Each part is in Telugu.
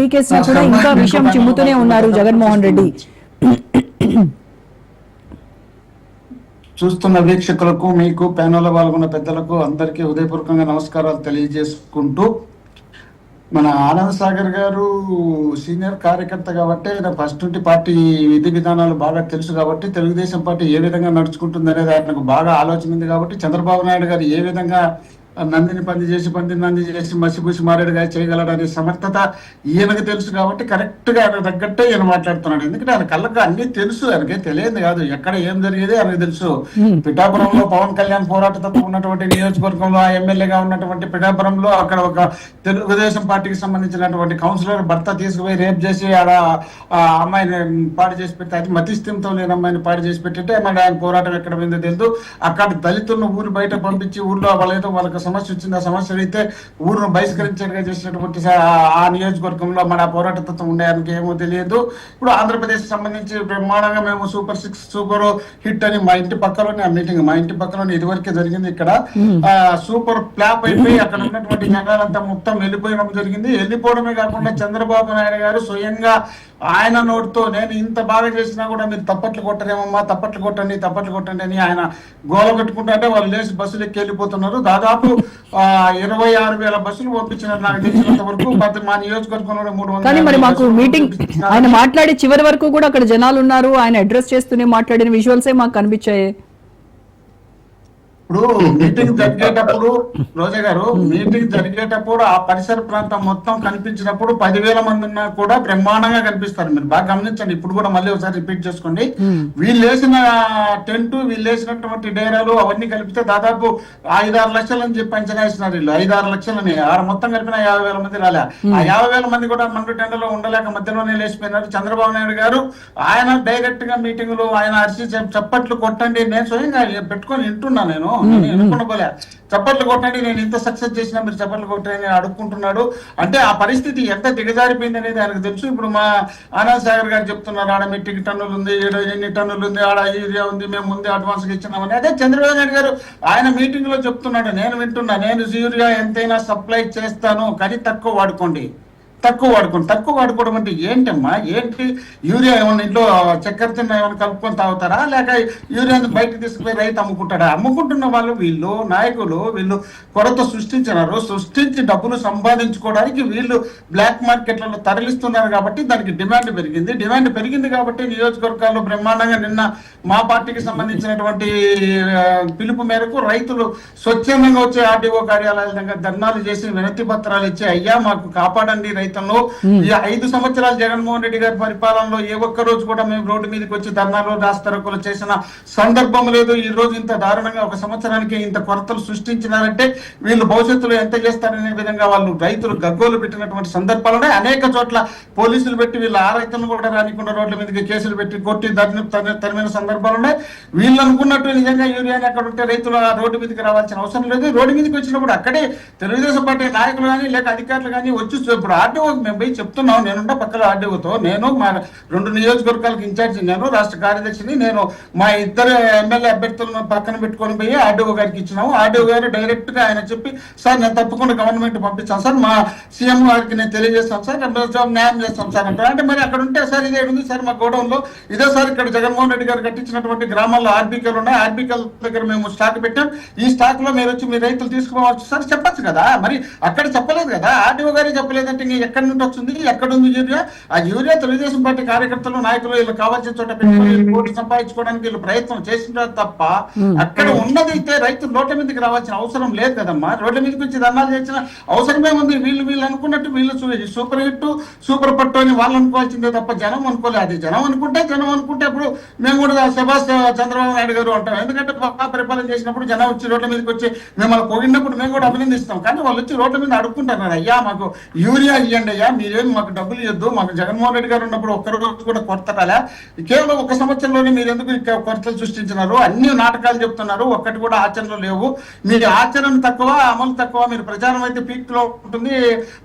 పీకేసినా కూడా ఇంకా విషయం చిమ్ముతూనే ఉన్నారు జగన్మోహన్ రెడ్డి. చూస్తున్న వీక్షకులకు మీకు ప్యానెల్లో పాల్గొన్న పెద్దలకు అందరికీ హృదయపూర్వకంగా నమస్కారాలు తెలియజేసుకుంటూ మన ఆనంద్ సాగర్ గారు సీనియర్ కార్యకర్త కాబట్టి ఆయన ఫస్ట్ నుండి పార్టీ విధి విధానాలు బాగా తెలుసు కాబట్టి తెలుగుదేశం పార్టీ ఏ విధంగా నడుచుకుంటుంది అనేది ఆయనకు బాగా ఆలోచన ఉంది కాబట్టి చంద్రబాబు నాయుడు గారు ఏ విధంగా నందిని పంది చేసి పందిని నంది చేసి మసిపూసి మారేడుగా చేయగలడనే సమర్థత ఈయనకు తెలుసు కాబట్టి కరెక్ట్గా ఆయన తగ్గట్టే ఈయన మాట్లాడుతున్నాడు. ఎందుకంటే ఆయన కళ్ళకు అన్ని తెలుసు ఆయనకి తెలియదు కాదు. ఎక్కడ ఏం జరిగేది ఆయనకు తెలుసు. పిఠాపురంలో పవన్ కళ్యాణ్ పోరాటతో ఉన్నటువంటి నియోజకవర్గంలో ఆ ఎమ్మెల్యేగా ఉన్నటువంటి పిఠాపురంలో అక్కడ ఒక తెలుగుదేశం పార్టీకి సంబంధించినటువంటి కౌన్సిలర్ భర్త తీసుకుపోయి రేప్ చేసి ఆడ ఆ అమ్మాయిని పాడు చేసి పెట్టి అది మతిస్థిమితం లేని అమ్మాయిని పాడు చేసి పెట్టితే మరి ఆయన పోరాటం ఎక్కడ పోయిందో తెలియదు అక్కడ దళితులను ఊరు బయట పంపించి ఊర్లో వాళ్ళేదో వాళ్ళకి సమస్య వచ్చింది ఆ సమస్య అయితే ఊరును బహిష్కరించేట్టుగా చేసినటువంటి ఆ నియోజకవర్గంలో మన పోరాటతత్వం ఉండే ఆయనకి ఏమో తెలియదు. ఇప్పుడు ఆంధ్రప్రదేశ్ సంబంధించి బ్రహ్మాండంగా మేము సూపర్ సిక్స్ సూపర్ హిట్ అని మా ఇంటి పక్కలోనే ఆ మీటింగ్ మా ఇంటి పక్కలోనే ఇదివరకే జరిగింది ఇక్కడ. ఆ సూపర్ ఫ్లాప్ అయిపోయి అక్కడ ఉన్నటువంటి జనాలంతా మొత్తం వెళ్ళిపోవడం జరిగింది. వెళ్ళిపోవడమే కాకుండా చంద్రబాబు నాయుడు గారు స్వయంగా ఆయన నోటితో నేను ఇంత బాగా చేసినా కూడా మీరు తప్పట్లు కొట్టరేమమ్మా తప్పట్లు కొట్టండి తప్పట్లు కొట్టండి అని ఆయన గోల పెట్టుకుంటుంటే వాళ్ళు లేచి బస్సులు ఎక్కి వెళ్ళిపోతున్నారు. దాదాపు ఆ, ఇరవై ఆరు వేల బస్సులు పంపించినారు నాకు తెలిసినంత వరకు. మా నియోజకవర్గంలో మూడు వందల కానీ మరి మాకు మీటింగ్. ఆయన మాట్లాడే చివరి వరకు కూడా అక్కడ జనాలు ఉన్నారు. ఆయన అడ్రస్ చేస్తూనే మాట్లాడిన విజువల్సే మాకు కనిపించాయి. ఇప్పుడు మీటింగ్ జరిగేటప్పుడు రోజా గారు మీటింగ్ జరిగేటప్పుడు ఆ పరిసర ప్రాంతం మొత్తం కనిపించినప్పుడు పదివేల మంది ఉన్నా కూడా బ్రహ్మాండంగా కనిపిస్తారు. మీరు బాగా గమనించండి. ఇప్పుడు కూడా మళ్ళీ ఒకసారి రిపీట్ చేసుకోండి. వీళ్ళు వేసిన టెంట్ వీళ్ళు వేసినటువంటి డేరాలు అవన్నీ కలిపితే దాదాపు ఐదారు లక్షలు అని చెప్పి అంచనా వేసినారు వీళ్ళు. ఐదారు లక్షలని. ఆడ మొత్తం కలిపిన యాభై వేల మంది రాలే. ఆ యాభై వేల మంది కూడా మండు టెండలో ఉండలేక మధ్యలోనే లేచిపోయినారు. చంద్రబాబు నాయుడు గారు ఆయన డైరెక్ట్గా మీటింగ్లో ఆయన అరిచి చెప్- చప్పట్లు కొట్టండి. నేను స్వయంగా పెట్టుకొని వింటున్నా నేను. నేను చప్పట్లు కొట్టండి నేను ఇంత సక్సెస్ చేసినా మీరు చప్పట్లు కొట్టండి అని అడుక్కుంటున్నాడు. అంటే ఆ పరిస్థితి ఎంత దిగజారిపోయింది అనేది ఆయనకు తెలుసు. ఇప్పుడు మా ఆనంద్ సాగర్ గారు చెప్తున్నారు ఆడ మెట్టికి టన్నులు ఉంది ఎన్ని టన్నులు ఉంది ఆడ యూరియా ఉంది మేము ముందే అడ్వాన్స్ ఇచ్చినామని. అదే చంద్రబాబు నాయుడు గారు ఆయన మీటింగ్లో చెప్తున్నాడు నేను వింటున్నా నేను యూరియా ఎంతైనా సప్లై చేస్తాను కానీ తక్కువ వాడుకోండి. తక్కువ వాడుకోండి. తక్కువ వాడుకోవడం అంటే ఏంటమ్మా? ఏంటి? యూరియా ఏమన్నా ఇంట్లో చక్కెర తిన్న ఏమైనా కలుపుకొని తాగుతారా? లేక యూరియాని బయటకు తీసుకుపోయి రైతు అమ్ముకుంటాడా? అమ్ముకుంటున్న వాళ్ళు వీళ్ళు నాయకులు వీళ్ళు కొరత సృష్టించినారు. సృష్టించి డబ్బులు సంపాదించుకోవడానికి వీళ్ళు బ్లాక్ మార్కెట్లలో తరలిస్తున్నారు కాబట్టి దానికి డిమాండ్ పెరిగింది. డిమాండ్ పెరిగింది కాబట్టి నియోజకవర్గాల్లో బ్రహ్మాండంగా నిన్న మా పార్టీకి సంబంధించినటువంటి పిలుపు మేరకు రైతులు స్వచ్ఛందంగా వచ్చే ఆర్డీఓ కార్యాలయాల దగ్గర ధర్నాలు చేసి వినతి పత్రాలు ఇచ్చి అయ్యా మాకు కాపాడండి రైతు జీవితంలో ఈ ఐదు సంవత్సరాలు జగన్మోహన్ రెడ్డి గారి పరిపాలనలో ఏ ఒక్క రోజు కూడా మేము రోడ్డు మీదకి వచ్చి ధర్నాలు రాస్తరకులు చేసిన సందర్భం లేదు. ఈ రోజు ఇంత దారుణంగా ఒక సంవత్సరానికి ఇంత కొరతలు సృష్టించినారంటే వీళ్ళు భవిష్యత్తులో ఎంత చేస్తారనే విధంగా వాళ్ళు రైతులు గగ్గోలు పెట్టినటువంటి సందర్భాలనే అనేక చోట్ల పోలీసులు పెట్టి వీళ్ళు ఆ రైతులను కూడా రానికుండా రోడ్ల మీదకి కేసులు పెట్టి కొట్టి తరిమి తరిమిన సందర్భాలు వీళ్ళు అనుకున్నట్టు నిజంగా యూరియాని అక్కడ ఉంటే రైతులు ఆ రోడ్డు మీదకి రావాల్సిన అవసరం లేదు. రోడ్డు మీదకి వచ్చినప్పుడు అక్కడే తెలుగుదేశం పార్టీ నాయకులు కానీ లేక అధికారులు కానీ వచ్చి ఇప్పుడు ఇప్పుడు ఆర్డీఓ మేము పోయి చెప్తున్నాం నేనుంటా పక్కన ఆర్డీఓతో నేను మా రెండు నియోజకవర్గాలకు ఇన్ఛార్జి నేను రాష్ట్ర కార్యదర్శిని నేను మా ఇద్దరు ఎమ్మెల్యే అభ్యర్థులను పక్కన పెట్టుకొని పోయి ఆర్డీఓ గారికి ఇచ్చినాము. ఆర్డీఓ గారు డైరెక్ట్గా ఆయన చెప్పి సార్ నేను తప్పకుండా గవర్నమెంట్ పంపించాను సార్ మా సీఎం గారికి నేను తెలియజేస్తాను. సార్ జాబ్ న్యాయం చేస్తాం సార్. అంటారు. అంటే మరి అక్కడ ఉంటే సార్ ఇదే ఉంది సార్ మా గోడౌన్లో ఇదే సార్ ఇక్కడ జగన్మోహన్ రెడ్డి గారు కట్టించినటువంటి గ్రామాల్లో ఆర్బికలు ఉన్నాయి. ఆర్బికల్ దగ్గర మేము స్టాక్ పెట్టాం. ఈ స్టాక్లో మీరు వచ్చి మీ రైతులు తీసుకోవచ్చు సార్ చెప్పచ్చు కదా. మరి అక్కడ చెప్పలేదు కదా. ఆర్డీఓ గారే చెప్పలేదంటే ఎక్కడి నుండి వస్తుంది ఎక్కడ ఉంది యూరియా? ఆ యూరియా తెలుగుదేశం పార్టీ కార్యకర్తలు నాయకులు వీళ్ళు కావాల్సిన చోట ఓటు సంపాదించుకోవడానికి వీళ్ళు ప్రయత్నం చేసినారు తప్ప అక్కడ ఉన్నదైతే రైతు రోడ్ల మీదకి రావాల్సిన అవసరం లేదు కదమ్మా. రోడ్ల మీదకి వచ్చి ధర్నాలు చేసిన అవసరమే ఉంది. వీళ్ళు వీళ్ళు అనుకున్నట్టు వీళ్ళు సూపర్ హిట్ సూపర్ పట్టు అని వాళ్ళు అనుకోవాల్సిందే తప్ప జనం అనుకోలేదు అది జనం అనుకుంటే జనం అనుకుంటే ఇప్పుడు మేము కూడా సుభాష్ చంద్రబాబు నాయుడు గారు అంటాం. ఎందుకంటే పరిపాలన చేసినప్పుడు జనం వచ్చి రోడ్ల మీదకి వచ్చి మిమ్మల్ని పొగిడినప్పుడు మేము కూడా అభినందిస్తాం. కానీ వాళ్ళు వచ్చి రోడ్ల మీద అడుక్కుంటున్నారు అయ్యా మాకు యూరియా ఇవ్వండి అయ్యా మీరేం మాకు డబ్బులు ఇవ్వద్దు మాకు జగన్మోహన్ రెడ్డి గారు ఉన్నప్పుడు ఒక్క రోజు కూడా కొరత రాలే కేవలం ఒక సంవత్సరంలోనే మీరు ఎందుకు ఇక కొరతలు సృష్టించినారు? అన్ని నాటకాలు చెప్తున్నారు. ఒక్కటి కూడా ఆచరణలో లేవు. మీ ఆచరణ తక్కువ అమలు తక్కువ మీరు ప్రచారం అయితే పీక్లో ఉంటుంది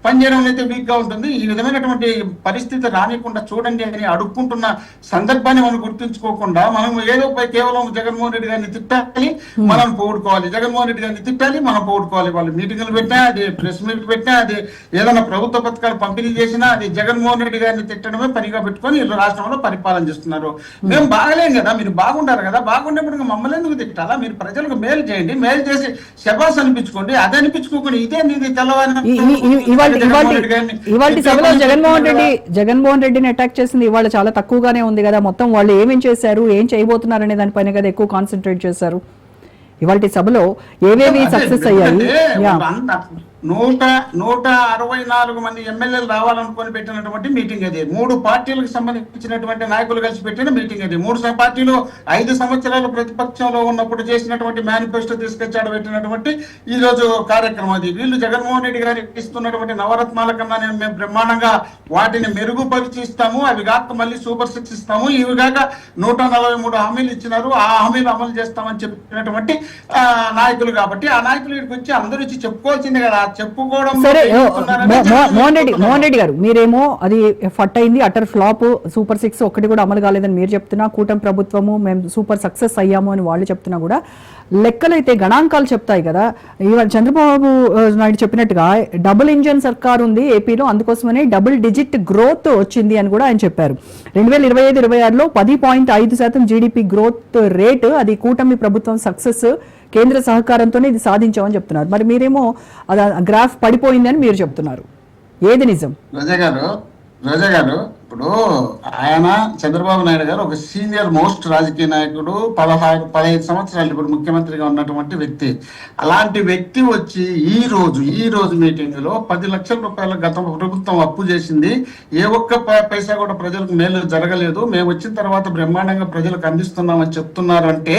పనిచేయడం అయితే వీక్గా ఉంటుంది. ఈ విధమైనటువంటి పరిస్థితి రానికుండా చూడండి అని అడుక్కుంటున్న సందర్భాన్ని మనం గుర్తుంచుకోకుండా మనం ఏదో కేవలం జగన్మోహన్ రెడ్డి గారిని తిట్టాలి మనం పోగొట్టుకోవాలి. జగన్మోహన్ రెడ్డి గారిని తిట్టాలి మనం పోగొట్టుకోవాలి. వాళ్ళు మీటింగులు పెట్టినా అది ప్రెస్ మీట్ పెట్టినా అది ఏదైనా ప్రభుత్వ పథకాలు పథకాలు పంపిణీ చేసినా అది జగన్మోహన్ రెడ్డి గారిని తిట్టడమే పనిగా పెట్టుకొని వీళ్ళు రాష్ట్రంలో పరిపాలన చేస్తున్నారు. మేము. బాగలేం కదా మీరు బాగుంటారు కదా బాగుండేప్పుడు ఇంకా మమ్మల్ని ఎందుకు తిట్టాలా? మీరు ప్రజలకు మేలు చేయండి మేలు చేసి శబాస్ అనిపించుకోండి అది అనిపించుకోకుండా ఇదే నీది తెల్లవారి సభలో జగన్మోహన్ రెడ్డి జగన్మోహన్ రెడ్డిని అటాక్ చేసింది ఇవాళ చాలా తక్కువగానే ఉంది కదా. మొత్తం వాళ్ళు ఏమేం చేశారు ఏం చేయబోతున్నారు అనే దానిపైన కదా ఎక్కువ కాన్సన్ట్రేట్ చేశారు. ఇవాళ సభలో ఏవేవి సక్సెస్ అయ్యాయి? నూట నూట అరవై నాలుగు మంది ఎమ్మెల్యేలు రావాలనుకొని పెట్టినటువంటి మీటింగ్ అది. మూడు పార్టీలకు సంబంధించినటువంటి నాయకులు కలిసి పెట్టిన మీటింగ్ అది. మూడు పార్టీలు ఐదు సంవత్సరాలు ప్రతిపక్షంలో ఉన్నప్పుడు చేసినటువంటి మేనిఫెస్టో తీసుకొచ్చాడు పెట్టినటువంటి ఈ రోజు కార్యక్రమం అది. వీళ్ళు జగన్మోహన్ రెడ్డి గారు ఇస్తున్నటువంటి నవరత్నాల కన్నా నేను మేము బ్రహ్మాండంగా వాటిని మెరుగుపరిచి ఇస్తాము అవి కాక మళ్ళీ సూపర్ సిక్స్ ఇస్తాము. ఇవి కాక నూట నలభై మూడు హామీలు ఇచ్చినారు. ఆ హామీలు అమలు చేస్తామని చెప్పినటువంటి నాయకులు కాబట్టి ఆ నాయకులు ఇక్కడికి వచ్చి అందరూ వచ్చి చెప్పుకోవాల్సింది కదా. సరే మోహన్ రెడ్డి. మోహన్ రెడ్డి గారు మీరేమో అది ఫట్ అయింది అటర్ ఫ్లాప్ సూపర్ సిక్స్ ఒక్కటి కూడా అమలు కాలేదని మీరు చెప్తున్నా కూటమి ప్రభుత్వము మేము సూపర్ సక్సెస్ అయ్యాము అని వాళ్ళు చెప్తున్నా కూడా లెక్కలైతే గణాంకాలు చెప్తాయి కదా ఇవాళ చంద్రబాబు నాయుడు చెప్పినట్టుగా డబుల్ ఇంజన్ సర్కార్ ఉంది ఏపీలో అందుకోసమనే డబుల్ డిజిట్ గ్రోత్ వచ్చింది అని కూడా ఆయన చెప్పారు రెండు వేల ఇరవై ఐదు ఇరవై ఆరులో పది పాయింట్ ఐదు శాతం జీడిపి గ్రోత్ రేట్ అది కూటమి ప్రభుత్వం సక్సెస్ కేంద్ర సహకారంతోనే ఇది సాధించామని చెప్తున్నారు. మరి మీరేమో అది గ్రాఫ్ పడిపోయిందని మీరు చెప్తున్నారు. ఏది నిజం? రజా గారు రజా గారు ఇప్పుడు ఆయన చంద్రబాబు నాయుడు గారు ఒక సీనియర్ మోస్ట్ రాజకీయ నాయకుడు పదహారు పదహైదు సంవత్సరాలు ఇప్పుడు ముఖ్యమంత్రిగా ఉన్నటువంటి వ్యక్తి. అలాంటి వ్యక్తి వచ్చి ఈ రోజు ఈ రోజు మీటింగ్లో పది లక్షల రూపాయల గత ప్రభుత్వం అప్పు చేసింది. ఏ ఒక్క పైసా కూడా ప్రజలకు మేలు జరగలేదు. మేము వచ్చిన తర్వాత బ్రహ్మాండంగా ప్రజలకు అందిస్తున్నామని చెప్తున్నారు అంటే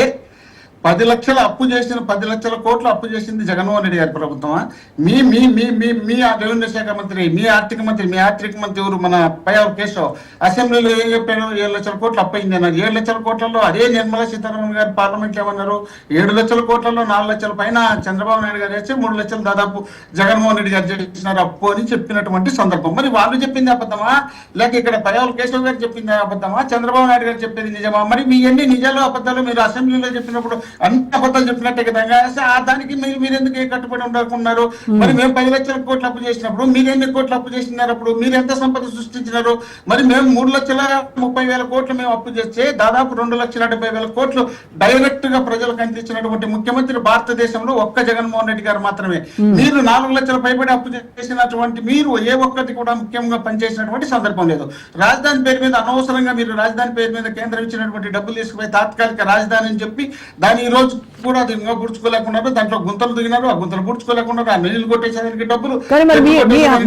పది లక్షల అప్పు చేసిన పది లక్షల కోట్లు అప్పు చేసింది జగన్మోహన్ రెడ్డి గారి ప్రభుత్వమా? మీ మీ మీ మీ మీ రెవెన్యూ శాఖ మంత్రి మీ ఆర్థిక మంత్రి మీ ఆర్థిక మంత్రి ఎవరు? మన పయ్యావు కేశవ్. అసెంబ్లీలో ఏం చెప్పారు ఏడు లక్షల కోట్లు అప్పయింది అన్నారు ఏడు లక్షల కోట్లలో అదే నిర్మలా సీతారామన్ గారు పార్లమెంట్ ఏమన్నారు? ఏడు లక్షల కోట్లలో నాలుగు లక్షల పైన చంద్రబాబు నాయుడు గారు వేస్తే మూడు లక్షలు దాదాపు జగన్మోహన్ రెడ్డి గారు చేసినారు అప్పు అని చెప్పినటువంటి సందర్భం. మరి వాళ్ళు చెప్పింది అబద్ధమా? లేక ఇక్కడ పయ్యావుల కేశవ్ గారు చెప్పింది అబద్ధమా? చంద్రబాబు నాయుడు గారు చెప్పేది నిజమా? మరి మీ ఎన్ని నిజాలు అబద్ధాలు మీరు అసెంబ్లీలో చెప్పినప్పుడు అన్ని అబద్ధాలు చెప్పినట్టే కదా ఆ దానికి మీరు మీరు ఎందుకు కట్టుబడి ఉండకున్నారు? మరి మేము పది లక్షల కోట్లు అప్పు చేసినప్పుడు మీరు ఎన్ని కోట్లు అప్పు చేసినారు అప్పుడు మీరు ఎంత సంపద సృష్టించినారు? మరి మేము మూడు లక్షల ముప్పై వేల కోట్లు మేము అప్పు చేస్తే దాదాపు రెండు లక్షల డెబ్బై వేల కోట్లు డైరెక్ట్గా ప్రజలకు అందించినటువంటి ముఖ్యమంత్రి భారతదేశంలో ఒక్క జగన్మోహన్ రెడ్డి గారు మాత్రమే. మీరు నాలుగు లక్షల పైబడి అప్పు చేసినటువంటి మీరు ఏ ఒక్కటి కూడా ముఖ్యంగా పనిచేసినటువంటి సందర్భం లేదు. రాజధాని పేరు మీద అనవసరంగా మీరు రాజధాని పేరు మీద కేంద్రం ఇచ్చినటువంటి డబ్బులు తీసుకుపోయి తాత్కాలిక రాజధాని అని చెప్పి దాని ఈ రోజు కూడా ఇంకా పుడుచుకోలేకున్నారు దాంట్లో గుంతలు దిగినారు ఆ గుంతలు పుడుచుకోలేకున్నారు ఆ నీళ్ళు కొట్టేసేదానికి డబ్బులు కానీ మరి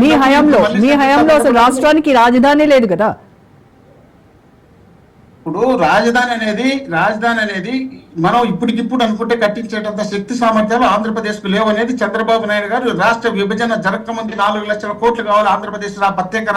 మీ హయాంలో మీ హయాంలో అసలు రాష్ట్రానికి రాజధాని లేదు కదా? ఇప్పుడు రాజధాని అనేది రాజధాని అనేది మనం ఇప్పటికిప్పుడు అనుకుంటే కట్టించేటంత శక్తి సామర్థ్యాలు ఆంధ్రప్రదేశ్ లేవనేది చంద్రబాబు నాయుడు గారు రాష్ట్ర విభజన జరగకముందు నాలుగు లక్షల కోట్లు కావాలి ఆంధ్రప్రదేశ్ ప్రత్యేక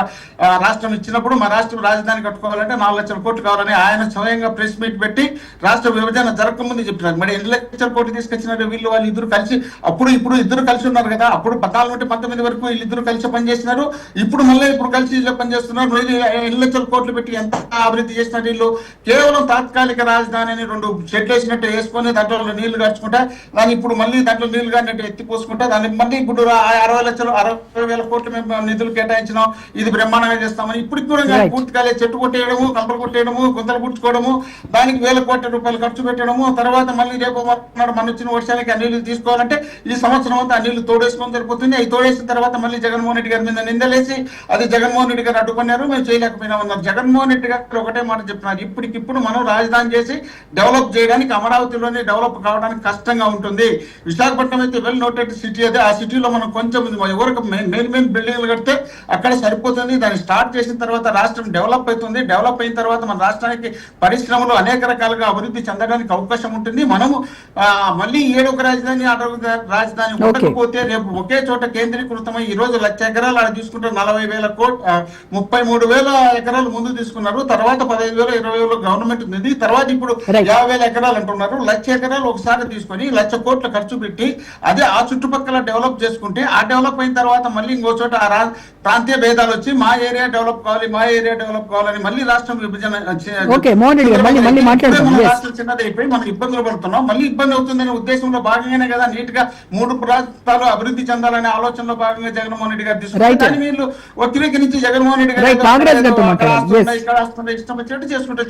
రాష్ట్రం ఇచ్చినప్పుడు మా రాష్ట్రం రాజధాని కట్టుకోవాలంటే నాలుగు లక్షల కోట్లు కావాలని ఆయన స్వయంగా ప్రెస్ మీట్ పెట్టి రాష్ట్ర విభజన జరగకముందు చెప్పినారు. మరి ఎన్ని లక్షల కోట్లు తీసుకొచ్చినారు వీళ్ళు వాళ్ళు ఇద్దరు కలిసి అప్పుడు ఇప్పుడు ఇద్దరు కలిసి ఉన్నారు కదా. అప్పుడు పద్నాలుగు నుండి పంతొమ్మిది వరకు వీళ్ళిద్దరు కలిసి పనిచేసినారు. ఇప్పుడు మళ్ళీ ఇప్పుడు కలిసి వీళ్ళు పనిచేస్తున్నారు వీళ్ళు ఎన్ని లక్షల కోట్లు పెట్టి ఎంత అభివృద్ధి చేసినారు వీళ్ళు? కేవలం తాత్కాలిక రాజధానిని రెండు షెడ్లు వేసినట్టు వేసుకొని దాంట్లో నీళ్ళు గడుచుకుంటా దాన్ని ఇప్పుడు మళ్ళీ దాంట్లో నీళ్ళు కానట్టు ఎత్తి పోసుకుంటా దాన్ని మళ్ళీ ఇప్పుడు అరవై లక్షలు అరవై వేల కోట్లు మేము నిధులు కేటాయించినాం ఇది బ్రహ్మాండంగా చేస్తామని ఇప్పుడు కూడా. పూర్తి కాలే చెట్టు కొట్టేయడము కంపలు కొట్టేయడము గుంతలు పుచ్చుకోవడము దానికి వేల కోట్ల రూపాయలు ఖర్చు పెట్టడము తర్వాత మళ్ళీ రేపు మర్నాడు మన వచ్చిన వర్షాలకి ఆ నీళ్ళు తీసుకోవాలంటే ఈ సంవత్సరం అంతా ఆ నీళ్ళు తోడేసుకొని సరిపోతుంది. అవి తోడేసిన తర్వాత మళ్ళీ జగన్మోహన్ రెడ్డి గారి మీద నిందలేసి అది జగన్మోహన్ రెడ్డి గారు అడ్డుకున్నారు మేము చేయలేకపోయినామన్నారు. జగన్మోహన్ రెడ్డి గారు ఒకటే మాట చెప్తున్నారు ఇప్పటికిప్పుడు మనం రాజధాని చేసి డెవలప్ చేయడానికి అమరావతిలోనే డెవలప్ కావడానికి కష్టంగా ఉంటుంది. విశాఖపట్నం అయితే వెల్ నోటెడ్ సిటీ అదే. ఆ సిటీలో మనం కొంచెం ఎవరికి మెయిన్ మెయిన్ బిల్డింగ్లు కడితే అక్కడ సరిపోతుంది. దాన్ని స్టార్ట్ చేసిన తర్వాత రాష్ట్రం డెవలప్ అవుతుంది. డెవలప్ అయిన తర్వాత మన రాష్ట్రానికి పరిశ్రమలు అనేక రకాలుగా అభివృద్ధి చెందడానికి అవకాశం ఉంటుంది. మనము మళ్ళీ ఏడొక రాజధాని రాజధాని. ఉండకపోతే రేపు ఒకే చోట కేంద్రీకృతమై ఈ రోజు లక్ష ఎకరాలు ఆడ తీసుకుంటే నలభై వేల కోట్ ముప్పై మూడు వేల ఎకరాలు ముందు తీసుకున్నారు. తర్వాత పదహైదు వేల ఇరవై వేల గవర్నమెంట్ ఉంది. తర్వాత ఇప్పుడు. యాభై వేల ఎకరాలు అంటున్నారు లక్ష ఎకరాలు ఒకసారి తీసుకొని లక్ష కోట్ల ఖర్చు పెట్టి అదే ఆ చుట్టుపక్కల డెవలప్ చేసుకుంటే ఆ డెవలప్ అయిన తర్వాత మళ్ళీ ఇంకో చోట ఆ ప్రాంతీయ భేదాలు వచ్చి మా ఏరియా డెవలప్ కావాలి మా ఏరియా డెవలప్ కావాలని మళ్ళీ రాష్ట్రం విభజన. రాష్ట్రం చిన్నది అయిపోయి మనం ఇబ్బందులు పడుతున్నాం మళ్ళీ ఇబ్బంది అవుతుందనే ఉద్దేశంలో భాగంగానే కదా నీట్గా మూడు రాష్ట్రాలు అభివృద్ధి చెందాలనే ఆలోచనలో భాగంగా జగన్మోహన్ రెడ్డి గారు. తీసుకున్నారు కానీ వీళ్ళు వక్రీకరించి జగన్మోహన్ రెడ్డి గారు. ఇక్కడ వస్తుంది ఇష్టం వచ్చినట్టు చేసుకుంటూ